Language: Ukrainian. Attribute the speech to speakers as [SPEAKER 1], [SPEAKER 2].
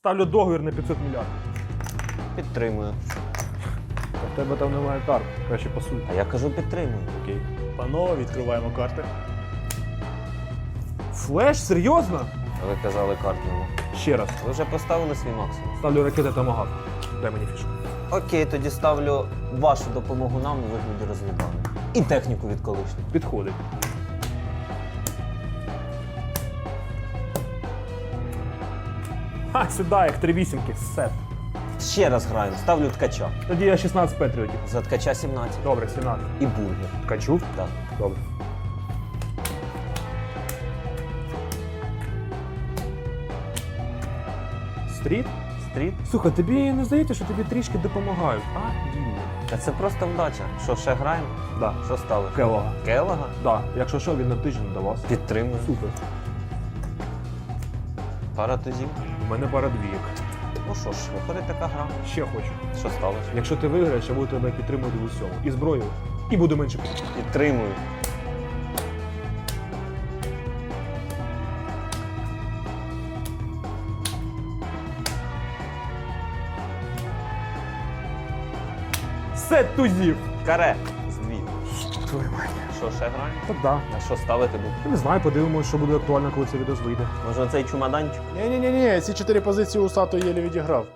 [SPEAKER 1] Ставлю договір на 500 мільярдів.
[SPEAKER 2] Підтримую.
[SPEAKER 1] В тебе там немає карт. Краще пасуй.
[SPEAKER 2] А я кажу підтримую.
[SPEAKER 1] Окей.
[SPEAKER 3] Панове, відкриваємо карти.
[SPEAKER 1] Флеш? Серйозно?
[SPEAKER 2] Ви казали карт нема.
[SPEAKER 1] Ще раз.
[SPEAKER 2] Ви вже поставили свій максимум.
[SPEAKER 1] Ставлю ракети Томагавк. Дай мені фішку.
[SPEAKER 2] Окей, тоді ставлю вашу допомогу нам у вигляді розвідання. І техніку від колишнього.
[SPEAKER 1] Підходить. Ха, сюди, як три вісімки. Сет.
[SPEAKER 2] Ще раз граємо, ставлю ткача.
[SPEAKER 1] Тоді я 16 патріотів.
[SPEAKER 2] За ткача 17.
[SPEAKER 1] Добре, 17.
[SPEAKER 2] І бургер.
[SPEAKER 1] Ткачу?
[SPEAKER 2] Так.
[SPEAKER 1] Добре. Стріт?
[SPEAKER 2] Стріт.
[SPEAKER 1] Слухай, тобі не здається, що тобі трішки допомагають. А.
[SPEAKER 2] Та це просто вдача. Що, ще граємо?
[SPEAKER 1] Да.
[SPEAKER 2] Що ставиш?
[SPEAKER 1] Келога.
[SPEAKER 2] Келага?
[SPEAKER 1] Да. Якщо що, він на тиждень до вас.
[SPEAKER 2] Підтримую.
[SPEAKER 1] Супер.
[SPEAKER 2] Пара тузів.
[SPEAKER 1] У мене пара двійок.
[SPEAKER 2] Ну що ж, виходить така гра.
[SPEAKER 1] Ще хочу.
[SPEAKER 2] Що ставиш?
[SPEAKER 1] Якщо ти виграєш, я буду тебе підтримувати в усьому. І зброю, і буду менше.
[SPEAKER 2] Підтримую.
[SPEAKER 1] Сет тузів!
[SPEAKER 2] Каре. З дві.
[SPEAKER 1] Твою мать.
[SPEAKER 2] Що, ще грає?
[SPEAKER 1] Так да.
[SPEAKER 2] А що ставити буде?
[SPEAKER 1] Я не знаю, подивимось, що буде актуально, коли це відео вийде.
[SPEAKER 2] Може оцей чумаданчик?
[SPEAKER 3] Ні-ні-ні, ці чотири позиції усато єлі відіграв.